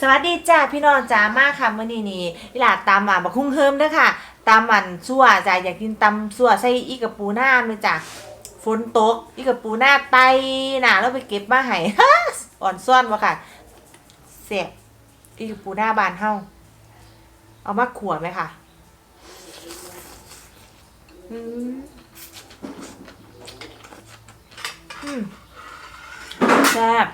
สวัสดีจ้าพี่น้องจ้ามาค่ะเมื่อนี้นี่อีหลาตำอะบักคุ้งเฮิมเด้อค่ะตำมันซั่วจ้าอยากกินตำซั่วใส่อีกับปูหน้าเลยจ้ะฝนตกอีกับปูหน้าไตหนาแล้วไปเก็บมาให้อ่อนซ่อนวะค่ะเสียบอีกับปูหน้าบานเฮาเอามาขัวไหมค่ะอืมอืมแซ่บ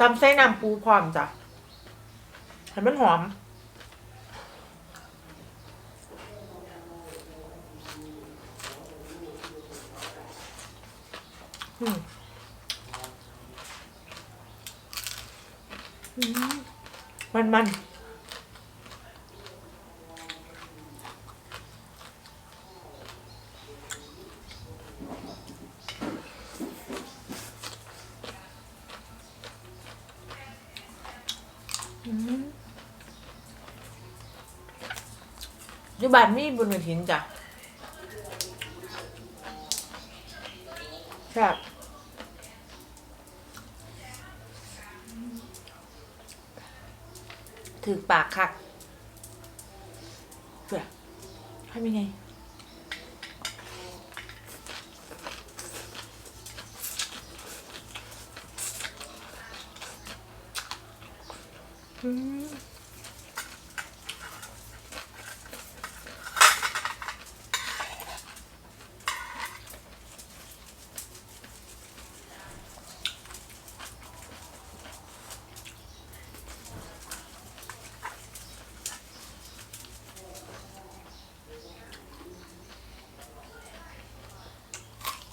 ตำไส้น้ำปูพร้อมจ้ะให้มันหอม อืมอืมมันมัน อยู่บ้านมีบุญกระถินจ้ะครับถือปากคักเผื่อทำยังไงอืม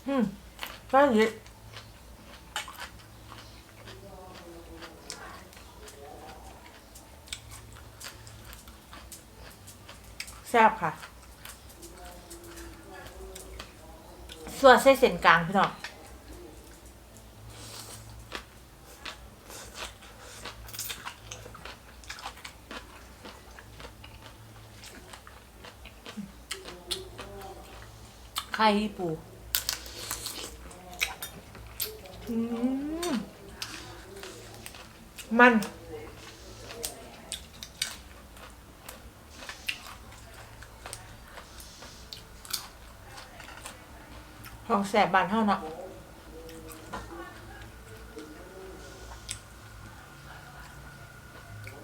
อืมก็อย่างนี้แซ่บค่ะ ส่วนเส้นเส้นกลางพี่น้องไข่ปู มัน ของแสบบานเท่าเนาะ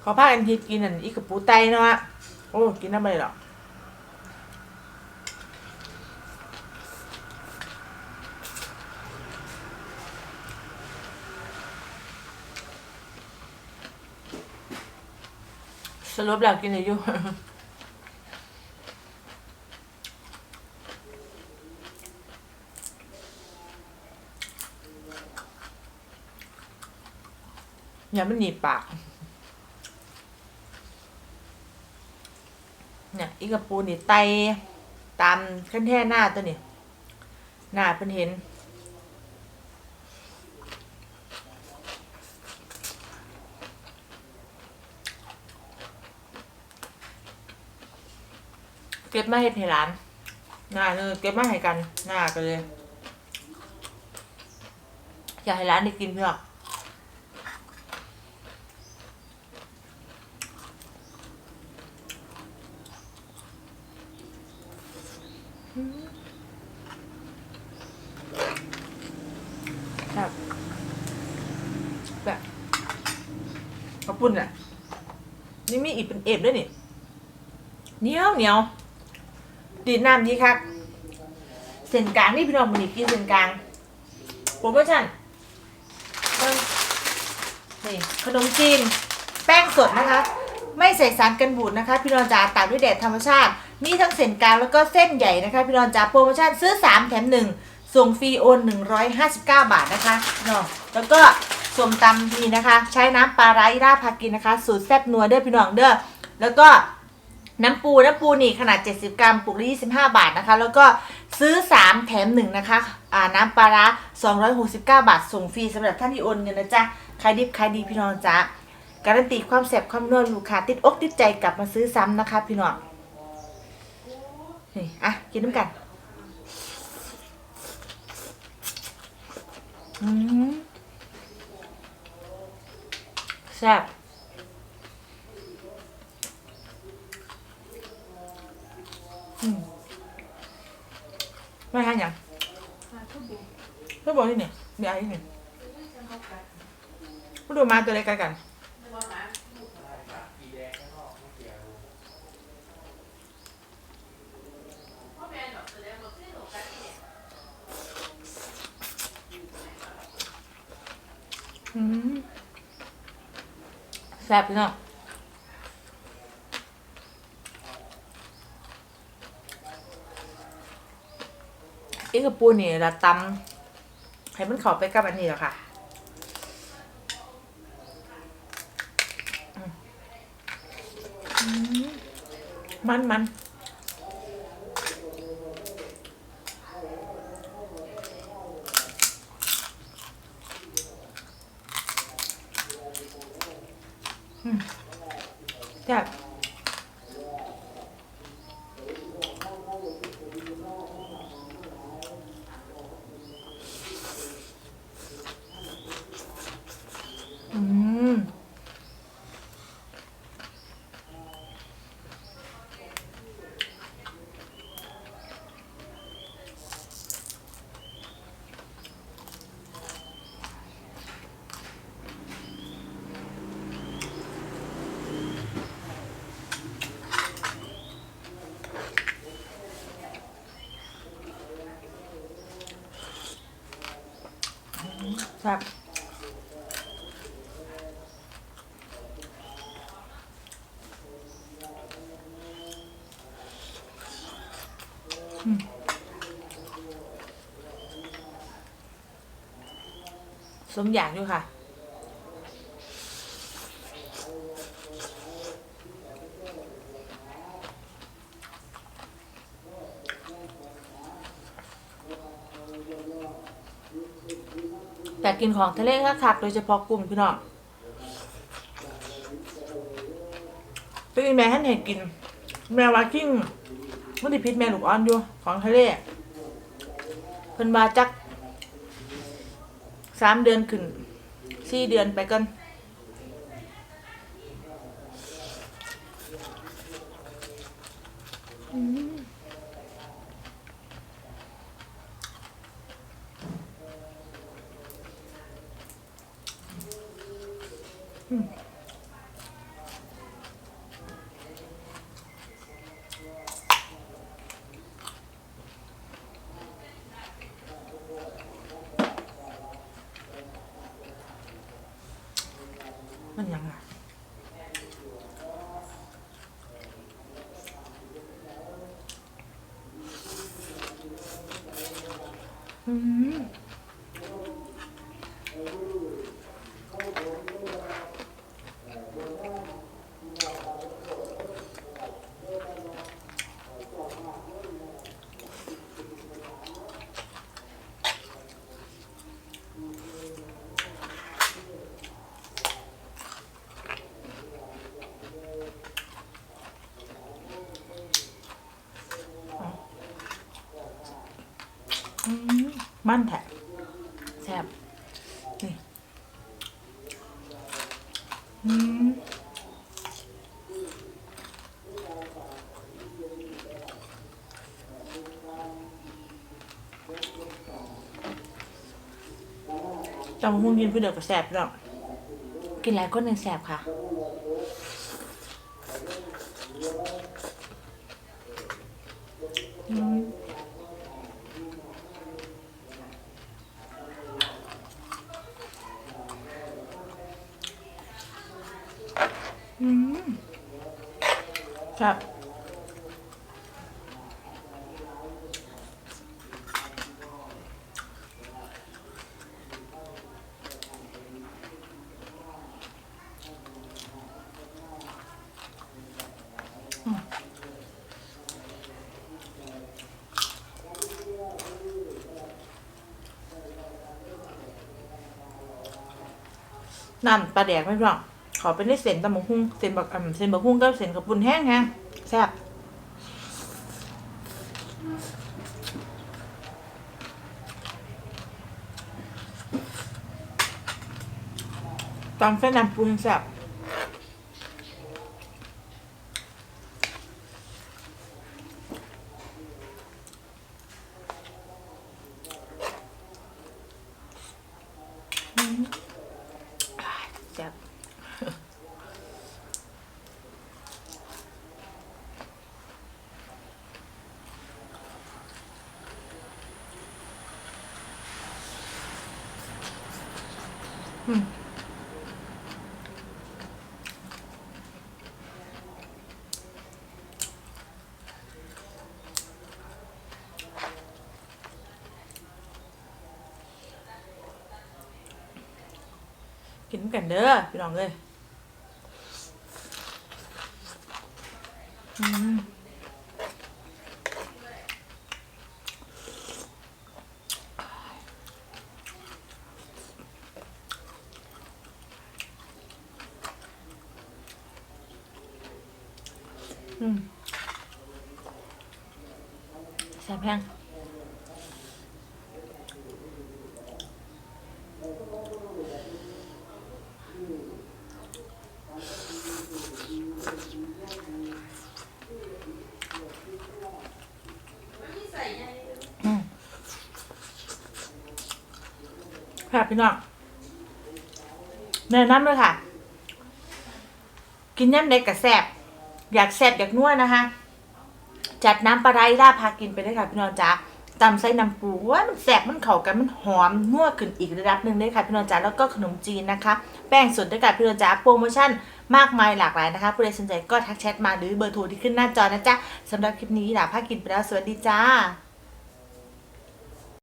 ขอพากันคิดกินอันอีกกับปูไตเนาะ โอ้ กินน้ำอะไรหรอก สรุปแล้วกินอะไรอยู่ อย่ามันหนีบปาก เนี่ยอีกระปูนี่ไตตามขั้นแท่หน้าตัวนี่หน้าเพิ่นเห็น เก็บมาเฮ็ดให้ร้านหน้าเนอเก็บมาให้กัน หน้ากันเลย อยากให้ร้านได้กินเพื่อนแบบแบบขอบคุณอะ นี่มีอีกเป็นเอฟด้วยนี่เหนียวเหนียว ดีดน้ำดีครับเส้นกลางนี่พี่น้องมันนี่กินเส้นกลางโปรโมชั่นเอิ่มนี่ขนมจีน แป้งสดนะคะ ไม่ใส่สารกันบูดนะคะ พี่น้องจ๋าตากด้วยแดดธรรมชาติ มีทั้งเส้นกลางแล้วก็เส้นใหญ่นะคะ พี่น้องจ๋าโปรโมชั่นซื้อ 3 แถม 1 ส่งฟรีโอน 159 บาทนะคะเนาะแล้วก็ส้มตำนี่นะคะ ใช้น้ำปลาร้าอีราพากินนะคะ สูตรแซ่บนัวเด้อพี่น้องเด้อแล้วก็ น้ำปูน้ำปูนี่ขนาด 70 กรัมปุกละ25 บาทนะคะ แล้วก็ซื้อ 3 แถม 1 นะคะอ่าน้ำปลาร้า269 บาท ส่งฟรีสำหรับท่านที่โอนเงินนะจ๊ะขายดิบขายดีพี่น้องจ๊ะการันตีความแซ่บความนัวลูกค้าติดอกติดใจกลับมาซื้อซ้ำนะคะ พี่น้องนี่อะกินน้ำกันอืมแซ่บ ไม่ทานย่างไม่บอกที่นี่มีอะไรที่นี่มาดูมาตัวอะไรกันกันอืมแซ่บพี่น้อง อีกระปูนี่ละตำให้มันเข้าไปกับอันนี้แล้วค่ะมันมันแซ่บอืม แซ่บสมอย่างอยู่ค่ะ แต่กินของทะเลคักๆโดยเฉพาะกุ้งพี่น้องเป็นแม่ให้เห็นกิน แม่ว่ากิ้งมันติพิษแม่ลูกอ่อนอยู่ของทะเลเพิ่นมาจักสามเดือนขึ้นสี่เดือนไปกันอืม อืมอื มมันแทะแซ่บนี่อืมจำหุ้งกินเพื่อเดือกก็แซ่บพี่น้องกินหลายคนหนึ่งแซ่บค่ะ ครับอืมน้ำปลาแดกไม่พอ ขอเป็นได้เส้นตำบักหุ่งเส้นบักอ่ำเส้นบักหุ่งก็เส้นกับปุ่นแห้งฮะแซ่บตำเส้นน้ำปรุงแซ่บ อืมกินกันเด้อพี่น้องเลยอืม พี่น้องแนะนำเลยค่ะ กินย่ำเด็กกับแซบอยากแซบอยากนวดนะคะ จัดน้ำปลาไหลล่าพากินไปได้ค่ะพี่น้องจ๋าตำไส้น้ำปูว่ามันแสบมันเข่ากันมันหอมนัวขึ้นอีกระดับหนึ่งได้ค่ะพี่น้องจ๋าแล้วก็ขนมจีนนะคะ แป้งสดด้วยค่ะพี่น้องจ๋าโปรโมชั่นมากมายหลากหลายนะคะผู้ใดสนใจก็ทักแชทมาหรือเบอร์โทรที่ขึ้นหน้าจอนะจ๊ะสำหรับคลิปนี้ล่ะพากินไปแล้วสวัสดีจ้า